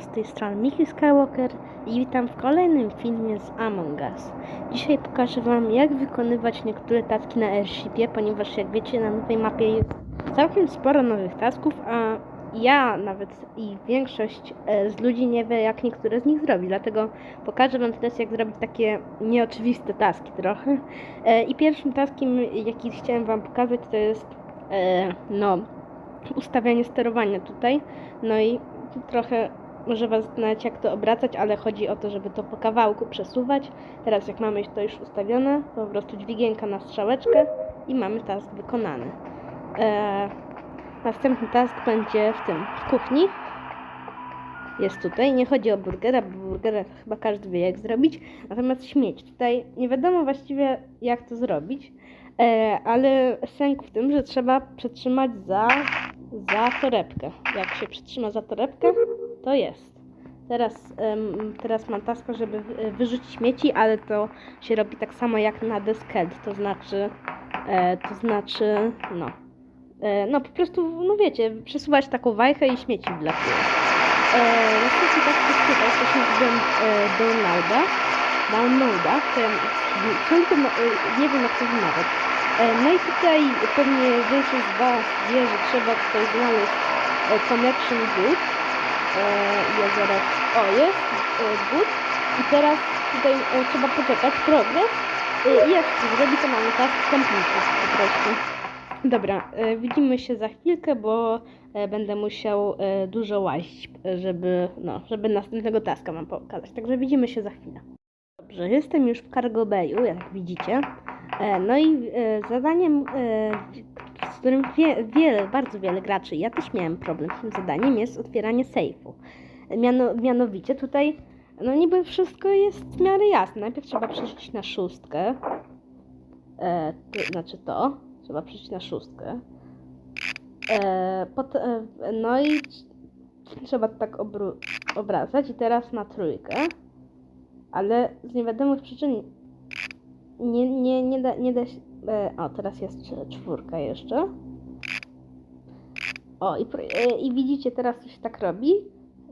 Z tej strony Miki Skywalker i witam w kolejnym filmie z Among Us. Dzisiaj pokażę Wam jak wykonywać niektóre taski na Airshipie, ponieważ jak wiecie na nowej mapie jest całkiem sporo nowych tasków, a ja nawet i większość e, z ludzi nie wie jak niektóre z nich zrobić, dlatego pokażę Wam teraz jak zrobić takie nieoczywiste taski trochę. E, I pierwszym taskiem jaki chciałem Wam pokazać to jest e, no ustawianie sterowania tutaj. No i trochę może Was zastanawiać, jak to obracać, ale chodzi o to, żeby to po kawałku przesuwać. Teraz, jak mamy to już ustawione, po prostu dźwigienka na strzałeczkę i mamy task wykonany. Eee, następny task będzie w tym, w kuchni. Jest tutaj. Nie chodzi o burgera, bo burgera to chyba każdy wie, jak zrobić. Natomiast śmieć. Tutaj nie wiadomo właściwie, jak to zrobić. E, ale sęk w tym, że trzeba przytrzymać za, za torebkę. Jak się przytrzyma za torebkę, to jest. Teraz, teraz mam taska, żeby wy- wyrzucić śmieci, ale to się robi tak samo jak na Desked, to znaczy, e, to znaczy, no, e, no po prostu, no wiecie, przesuwać taką wajchę i śmieci wlatuje. E, następny tak tutaj, się zrobiłem e, downloada, ciągle e, nie wiem jak to. E, No i tutaj pewnie większość z Was wie, że trzeba tutaj znaleźć connection good. E, Ja zaraz, o jest, e, good. I teraz tutaj e, trzeba poczekać, progress. E, I jak to zrobi, to mamy task completed po prostu. Dobra, widzimy się za chwilkę, bo będę musiał dużo łazić, żeby, no, żeby następnego taska wam pokazać. Także widzimy się za chwilę. Dobrze, jestem już w Cargo Bayu, jak widzicie. No i zadaniem, z którym wie, wiele, bardzo wiele graczy, ja też miałem problem z tym zadaniem, jest otwieranie sejfu. Miano, mianowicie tutaj, no niby wszystko jest w miarę jasne. Najpierw trzeba przejść na szóstkę. E, to znaczy to, trzeba przejść na szóstkę. E, pot, e, no i trzeba tak obru- obracać i teraz na trójkę. Ale z niewiadomych przyczyn nie, nie, nie, da, nie da się. E, o, teraz jest cz- czwórka jeszcze. O, i, e, i widzicie, teraz się tak robi,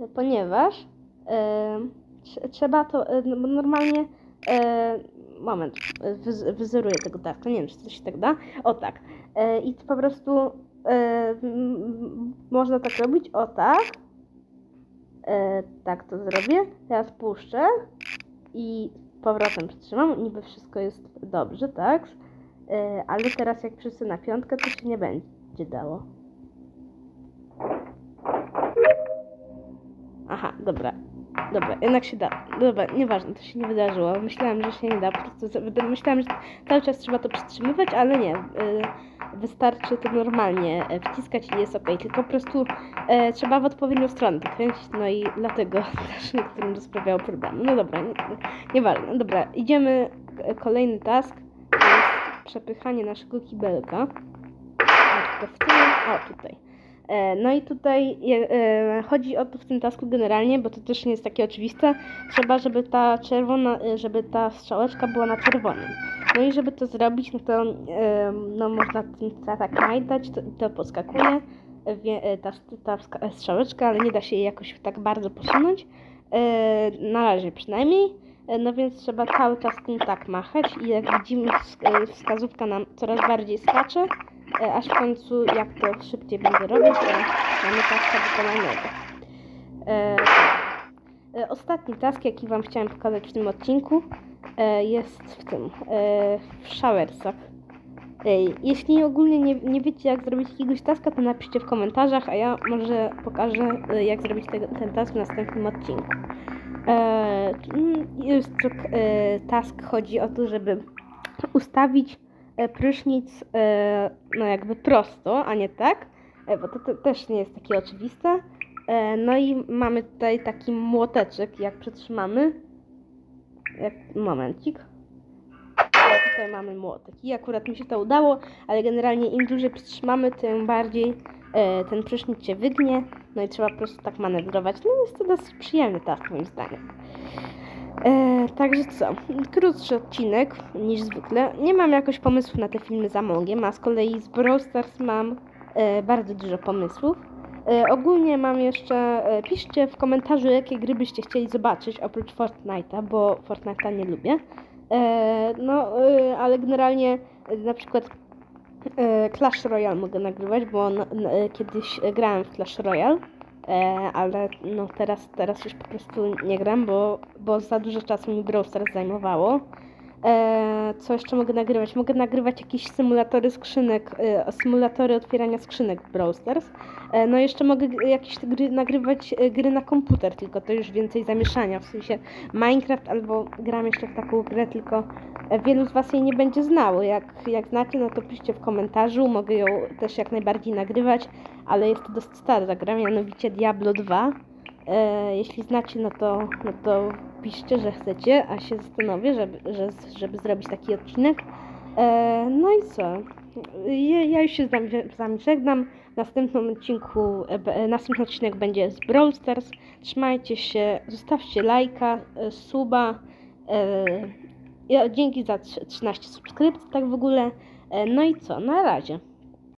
e, ponieważ e, trze- trzeba to e, no, normalnie. E, moment, e, wyz, wyzeruję tego taska, nie wiem, czy to się tak da. O, tak. E, I po prostu e, można tak robić, o tak. E, tak to zrobię. Teraz puszczę i powrotem przytrzymam, niby wszystko jest dobrze, tak? E, ale teraz jak przycisnę na piątkę, to się nie będzie dało. Aha, dobra. Dobra, jednak się da. Dobra, nieważne, to się nie wydarzyło. Myślałam, że się nie da. Po prostu myślałam, że cały czas trzeba to przytrzymywać, ale nie. E, wystarczy to normalnie e, wciskać i jest ok. Tylko po prostu e, trzeba w odpowiednią stronę to kręcić, no i dlatego też niektórym to sprawiało problemy. No dobra, nie, nieważne. Dobra, idziemy. Kolejny task przepychanie naszego kibelka. A, w tym, o tutaj. E, No i tutaj e, chodzi o to w tym tasku generalnie, bo to też nie jest takie oczywiste. Trzeba, żeby ta czerwona, e, żeby ta strzałeczka była na czerwonym. No i żeby to zrobić, no to no można tym ta- tak najdać, to, to podskakuje ta, ta strzałeczka, ale nie da się jej jakoś tak bardzo posunąć. Na razie przynajmniej. E, No więc trzeba cały czas tym tak machać i jak widzimy e, wskazówka nam coraz bardziej skacze, e, aż w końcu jak to szybciej będę robić, to mamy taska wykonanego. Ostatni task, jaki Wam chciałem pokazać w tym odcinku, jest w tym, w showersach. Jeśli ogólnie nie, nie wiecie jak zrobić jakiegoś taska, to napiszcie w komentarzach, a ja może pokażę e, jak zrobić tego, ten task w następnym odcinku. E, mm, jest to, e, task chodzi o to, żeby ustawić prysznic no jakby prosto, a nie tak, bo to, to też nie jest takie oczywiste. No i mamy tutaj taki młoteczek, jak przytrzymamy. Jak, momencik. Tutaj mamy młotek i akurat mi się to udało, ale generalnie im dłużej przytrzymamy, tym bardziej e, ten prysznic się wygnie. No i trzeba po prostu tak manewrować. No jest to dosyć przyjemny task moim zdaniem. E, także co, krótszy odcinek niż zwykle. Nie mam jakoś pomysłów na te filmy z Amongiem, a z kolei z Brawl Stars mam e, bardzo dużo pomysłów. E, ogólnie mam jeszcze, e, piszcie w komentarzu, jakie gry byście chcieli zobaczyć oprócz Fortnite'a, bo Fortnite'a nie lubię. E, no, e, ale generalnie e, na przykład Clash Royale mogę nagrywać, bo kiedyś grałem w Clash Royale, ale no teraz, teraz już po prostu nie gram, bo, bo za dużo czasu mi Brawl Stars zajmowało. E, co jeszcze mogę nagrywać? Mogę nagrywać jakieś symulatory skrzynek, e, symulatory otwierania skrzynek w. E, no jeszcze mogę jakieś gry, nagrywać gry na komputer, tylko to już więcej zamieszania, w sensie Minecraft albo gram jeszcze w taką grę, tylko wielu z Was jej nie będzie znało. Jak, jak znacie, no to piszcie w komentarzu, mogę ją też jak najbardziej nagrywać, ale jest to dosyć stara gra, mianowicie Diablo 2. E, jeśli znacie, no to, no to piszcie, że chcecie, a się zastanowię, żeby, że, żeby zrobić taki odcinek. E, no i co? Ja, ja już się z wami, z wami żegnam. W następnym odcinku, e, e, następny odcinek będzie z Brawl Stars. Trzymajcie się, zostawcie lajka, e, suba. E, ja- dzięki za trz- 13 subskrypcji, tak w ogóle. E, no i co? Na razie.